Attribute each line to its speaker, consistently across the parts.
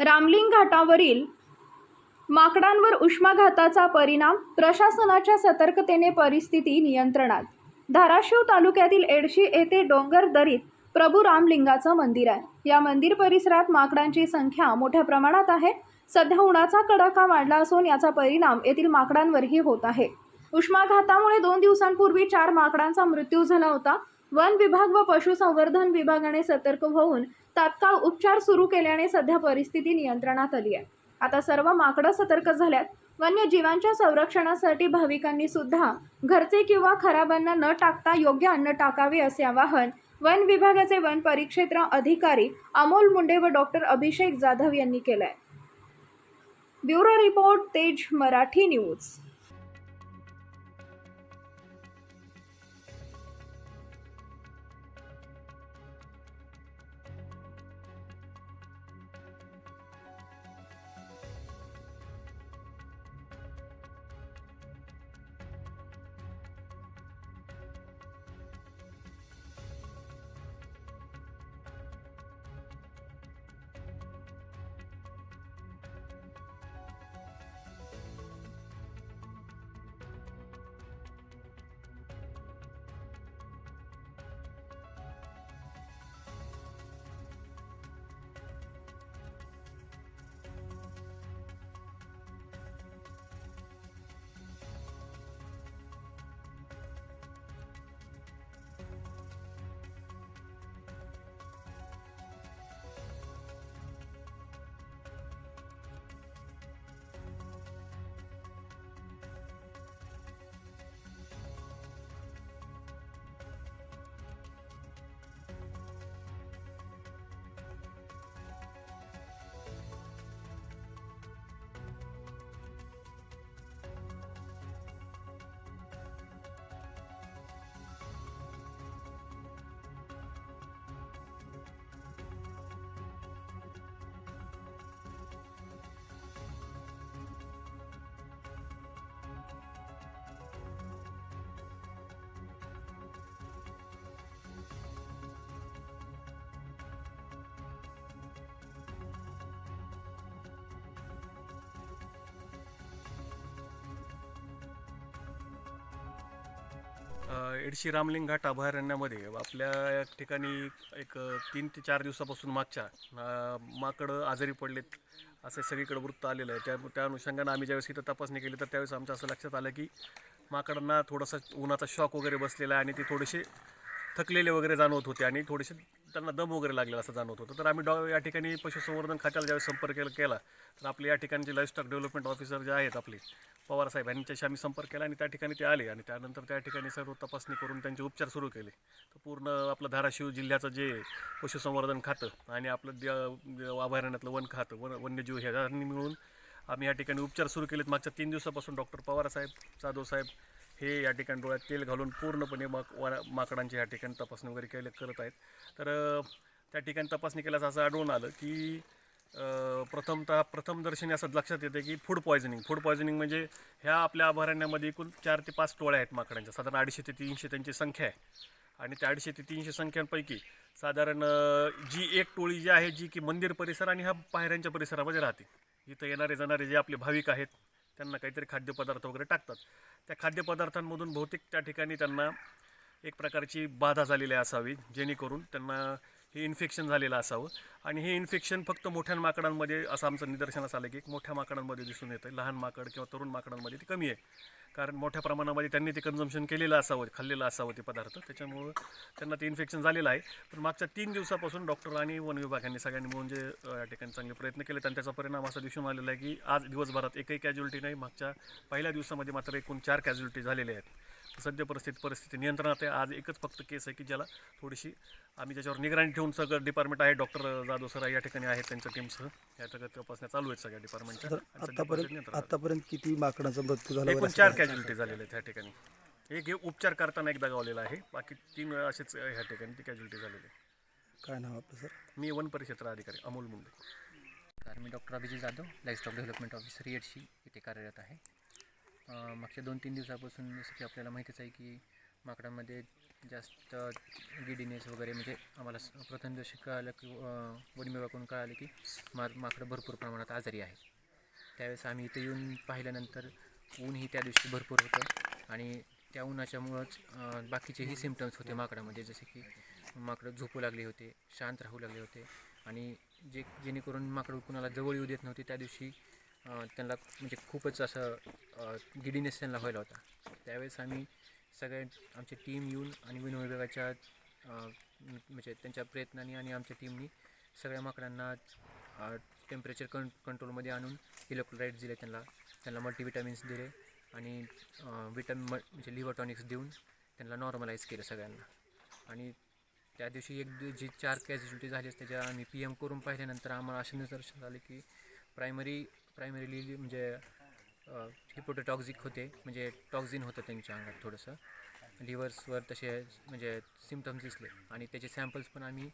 Speaker 1: रामलिंग घाटावरील माकडांवर उष्माघाताचा परिणाम प्रशासनाच्या सतर्कतेने परिस्थिती नियंत्रणात. धाराशिव तालुक्यातील एडशी येथे डोंगर दरीत प्रभू रामलिंगाचं मंदिर आहे. या मंदिर परिसरात माकडांची संख्या मोठ्या प्रमाणात आहे. सध्या उन्हाचा कडाका वाढला असून याचा परिणाम येथील माकडांवरही होत आहे. उष्माघातामुळे दोन दिवसांपूर्वी चार माकडांचा मृत्यू झाला होता. वन विभाग व पशुसंवर्धन विभागाने सतर्क होऊन तात्काळ उपचार सुरू केल्याने सध्या परिस्थिती नियंत्रणात आली आहे. आता सर्व माकडं सतर्क झाल्यात. वन्यजीवांच्या संरक्षणासाठी भाविकांनी सुद्धा घरचे किंवा खराबांना न टाकता योग्य अन्न टाकावे असे आवाहन वन विभागाचे वन परिक्षेत्र अधिकारी अमोल मुंडे व डॉक्टर अभिषेक जाधव यांनी केलं आहे bureau report Tej Marathi news.
Speaker 2: Yedshi Ramling Ghat अभयारण्यामध्ये आपल्या या ठिकाणी एक तीन ते चार दिवसापासून मागच्या माकडं आजारी पडलेत असे सगळीकडे वृत्त आलेलं आहे. त्या त्या अनुषंगानं आम्ही ज्यावेळेस इथं तपासणी केली तर त्यावेळेस आमच्या असं लक्षात आलं की माकडांना थोडासा उन्हाचा शॉक वगैरे बसलेला आहे आणि ते थोडेसे थकलेले वगैरे जाणवत होते आणि थोडेसे त्यांना दम वगैरे लागलेला असं जाणवत होतं. तर आम्ही डॉ या ठिकाणी पशुसंवर्धन खात्याला ज्यावेळेस संपर्क केला केला तर आपले या ठिकाणचे लाईफस्टॉक डेव्हलपमेंट ऑफिसर जे आहेत आपले पवार साहेब यांच्याशी आम्ही संपर्क केला आणि त्या ठिकाणी ते आले आणि त्यानंतर त्या ठिकाणी सर्व तपासणी करून त्यांचे उपचार सुरू केले. तर पूर्ण आपलं धाराशिव जिल्ह्याचं जे पशुसंवर्धन खातं आणि आपलं अभयारण्यातलं वन खातं वन वन्यजीव ह्यांनी मिळून आम्ही या ठिकाणी उपचार सुरू केलेत. मागच्या तीन दिवसापासून डॉक्टर पवार साहेब जाधव साहेब हे या ठिकाणी डोळ्यात तेल घालून पूर्णपणे माक वा- माकडांची या ठिकाणी तपासणी वगैरे केले करत आहेत. तर त्या ठिकाणी तपासणी केल्यास असं आढळून आलं की प्रथमतः प्रथमदर्शनी असं लक्षात येते की फूड पॉयझनिंग फूड पॉयझनिंग म्हणजे ह्या आपल्या अभयारण्यामध्ये एकूण चार ते पाच टोळ्या आहेत माकडांच्या. साधारण अडीचशे ते तीनशे त्यांची संख्या आहे. आणि त्या अडीचशे ते तीनशे संख्यांपैकी साधारण जी एक टोळी जी आहे जी की मंदिर परिसर आणि ह्या पायऱ्यांच्या परिसरामध्ये राहते. इथं येणारे जाणारे जे आपले भाविक आहेत त्यांना काहीतरी खाद्यपदार्थ वगैरे टाकतात. त्या खाद्यपदार्थांमधून बहुतेक त्या ठिकाणी त्यांना एक प्रकारची बाधा झालेली असावी जेणेकरून त्यांना हे इन्फेक्शन झालेलं असावं. आणि हे इन्फेक्शन फक्त मोठ्या माकडांमध्ये असं आमचं निदर्शनास आलं की एक मोठ्या माकडांमध्ये दिसून येतं. लहान माकड किंवा तरुण माकडांमध्ये ते कमी आहे. कारण मोठ्या प्रमाणामध्ये त्यांनी ते कन्झम्शन केलेलं असावं खाल्लेलं असावं ते पदार्थ. त्याच्यामुळं त्यांना ते इन्फेक्शन झालेलं आहे. पण मागच्या तीन दिवसापासून डॉक्टर आणि वन विभागांनी सगळ्यांनी मिळून जे या ठिकाणी चांगले प्रयत्न केले आणि त्याचा परिणाम असा दिसून आलेला आहे की आज दिवसभरात एकही कॅज्युलिटी नाही. मागच्या पहिल्या दिवसामध्ये मात्र एकूण चार कॅज्युलिटी झालेल्या आहेत. सध्या परिस्थिती परिस्थिती नियंत्रणात आहे. आज एकच फक्त केस आहे की ज्याला थोडीशी आम्ही त्याच्यावर निगराणी ठेवून सगळं डिपार्टमेंट आहे. डॉक्टर जाधव सर या ठिकाणी आहेत त्यांच्या टीमसह या सगळ्या तपासण्या चालू आहेत सगळ्या डिपार्टमेंटच्या
Speaker 3: आतापर्यंत किती माकडांचा मृत्यू झाला
Speaker 2: एकूण चार कॅज्युलिटी झालेल्या आहेत ह्या ठिकाणी. एक हे उपचार करताना एकदा गावलेला आहे. बाकी तीन वेळा असेच ह्या ठिकाणी ती कॅज्युलिटी झालेली आहे
Speaker 3: काय नाव आपलं सर?
Speaker 2: मी वन परिक्षेत्र अधिकारी अमोल मुंडे.
Speaker 4: कारण मी doctor Abhijit Jadhav livestock development officer Yedshi इथे कार्यरत आहे. मागच्या दोन तीन दिवसापासून जसं की आपल्याला माहितीच आहे की माकडांमध्ये जास्त गिडीनेस वगैरे म्हणजे आम्हाला प्रथम दिवशी कळालं की अं, कळालं की मा माकडं भरपूर प्रमाणात आजारी आहेत. त्यावेळेस आम्ही इथे येऊन पाहिल्यानंतर ऊनही त्या दिवशी भरपूर होतं आणि त्या उन्हाच्यामुळंच बाकीचेही सिमटम्स होते माकडामध्ये जसे की माकडं झोपू लागले होते शांत राहू लागले होते आणि जे जेणेकरून माकडं कुणाला जवळ येऊ देत नव्हते त्या दिवशी त्यांना म्हणजे खूपच असं गिडीनेस त्यांना व्हायला होता. त्यावेळेस आम्ही सगळे आमची टीम येऊन आणि वन विभागाच्या म्हणजे त्यांच्या प्रयत्नांनी आणि आमच्या टीमनी सगळ्या माकडांना टेम्परेचर कं कंट्रोलमध्ये आणून इलेक्ट्रोलाइट दिले त्यांना. त्यांना मल्टीविटॅमिन्स दिले आणि विटॅमिन म्हणजे लिव्हर टॉनिक्स देऊन त्यांना नॉर्मलाईज केलं सगळ्यांना. आणि त्या दिवशी एक जे जी चार कॅज्युलिटी झाली त्याच्या आम्ही पी एम करून पाहिल्यानंतर आम्हाला असे निदर्शन झाले की प्रायमरी प्रायमरीली म्हणजे हिपोटोटॉक्झिक होते. म्हणजे टॉक्झिन होतं त्यांच्या अंगात थोडंसं. लिव्हर्सवर तसे म्हणजे सिमटम्स दिसले. आणि त्याचे सॅम्पल्स पण आम्ही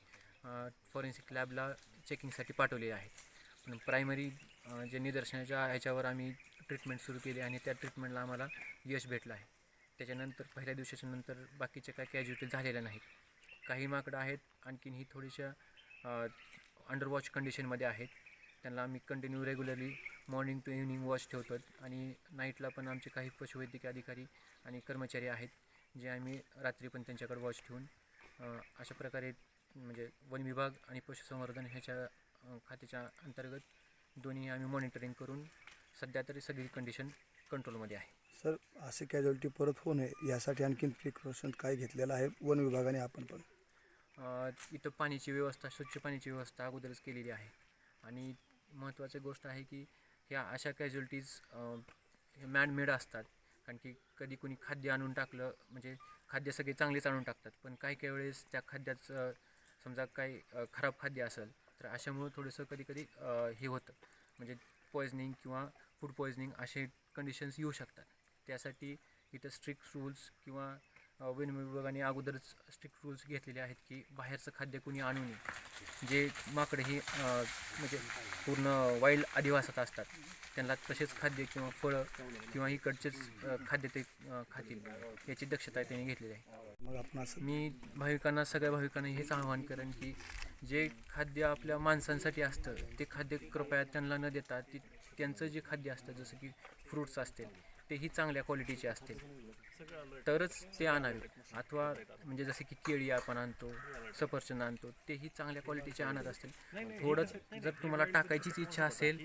Speaker 4: फॉरेन्सिक लॅबला चेकिंगसाठी पाठवले आहेत. पण प्रायमरी जे निदर्शनाच्या ह्याच्यावर आम्ही ट्रीटमेंट सुरू केली आणि त्या ट्रीटमेंटला आम्हाला यश भेटलं आहे. त्याच्यानंतर पहिल्या दिवसाच्या नंतर बाकीच्या काय कॅज्युटी झालेल्या नाहीत. काही माकडं आहेत आणखीन ही थोडीशा अंडरवॉच कंडिशनमध्ये आहेत. त्यांना आम्ही continue regularly morning to evening watch ठेवतो आणि नाईटला पण आमचे काही पशुवैद्यकीय अधिकारी आणि कर्मचारी आहेत जे आम्ही रात्री पण त्यांच्याकडे वॉच ठेवून अशा प्रकारे म्हणजे वन विभाग आणि पशुसंवर्धन ह्याच्या खात्याच्या अंतर्गत दोन्ही आम्ही मॉनिटरिंग करून सध्या तरी सगळी कंडिशन कंट्रोलमध्ये आहे.
Speaker 3: सर असे कॅज्युअलिटी परत होऊ नये यासाठी आणखीन प्रिकॉशन काय घेतलेलं आहे? वन विभागाने आपण पण.
Speaker 4: इथं पाण्याची व्यवस्था स्वच्छ पाण्याची व्यवस्था अगोदरच केलेली आहे. आणि महत्त्वाची गोष्ट आहे की ह्या अशा कॅज्युलिटीज मॅनमेड असतात. कारण की कधी कुणी खाद्य आणून टाकलं म्हणजे खाद्य सगळे चांगलेच आणून टाकतात. पण काही काही वेळेस त्या खाद्याचं समजा काही खराब खाद्य असेल तर अशामुळं थोडंसं कधी कधी हे होतं. म्हणजे पॉयझनिंग किंवा फूड पॉयझनिंग असे कंडिशन्स येऊ शकतात. त्यासाठी इथं स्ट्रिक्ट रूल्स किंवा अ, वन विभागाने अगोदरच स्ट्रिक्ट रूल्स घेतलेले आहेत की बाहेरचं खाद्य कुणी आणू नये. जे माकडे ही म्हणजे पूर्ण वाईल्ड अधिवासात असतात त्यांना तसेच खाद्य किंवा फळं किंवा इकडचेच खाद्य ते खातील. याची दक्षता त्यांनी घेतलेली आहे. मी भाविकांना सगळ्या भाविकांना हेच आवाहन करेन की जे खाद्य आपल्या माणसांसाठी असतं ते खाद्य कृपया त्यांना न देता ती त्यांचं जे खाद्य असतं जसं की फ्रूट्स असतील तेही चांगल्या क्वालिटीचे असतील. तरच ते आणावे अथवा म्हणजे जसे की केळी आपण आणतो सफरचंद आणतो तेही चांगल्या क्वालिटीचे आणत असतील. थोडंच जर तुम्हाला टाकायचीच इच्छा असेल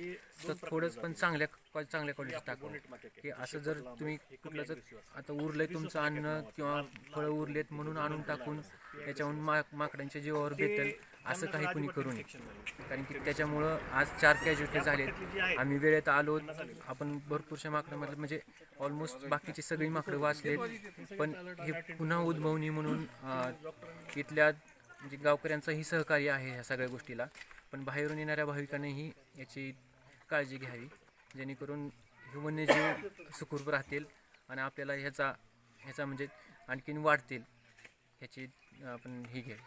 Speaker 4: तर थोडंच पण चांगल्या चांगल्या क्वालिटीचं टाकावं. की असं जर तुम्ही कुठलं जर आता उरलंय तुमचं अन्न किंवा फळं उरलेत म्हणून आणून टाकून त्याच्याहून मा माकडांच्या जीवावर बेतल. असं काही कुणी करू नये. कारण की त्याच्यामुळं आज चार कॅज्युलिटी झालेत. आम्ही वेळेत आलो. आपण भरपूरशा माकडामध्ये म्हणजे ऑलमोस्ट बाकीची सगळी माकडं वाचलेत. पण हे पुन्हा उद्भवणी म्हणून इथल्या म्हणजे गावकऱ्यांचंही सहकार्य आहे ह्या सगळ्या गोष्टीला. पण बाहेरून येणाऱ्या भाविकांनीही याची काळजी घ्यावी. जेणेकरून हे वन्यजीव सुखरूप राहतील आणि आपल्याला ह्याचा ह्याचा म्हणजे आणखीन वाढतील. ह्याची आपण ही घ्यावी.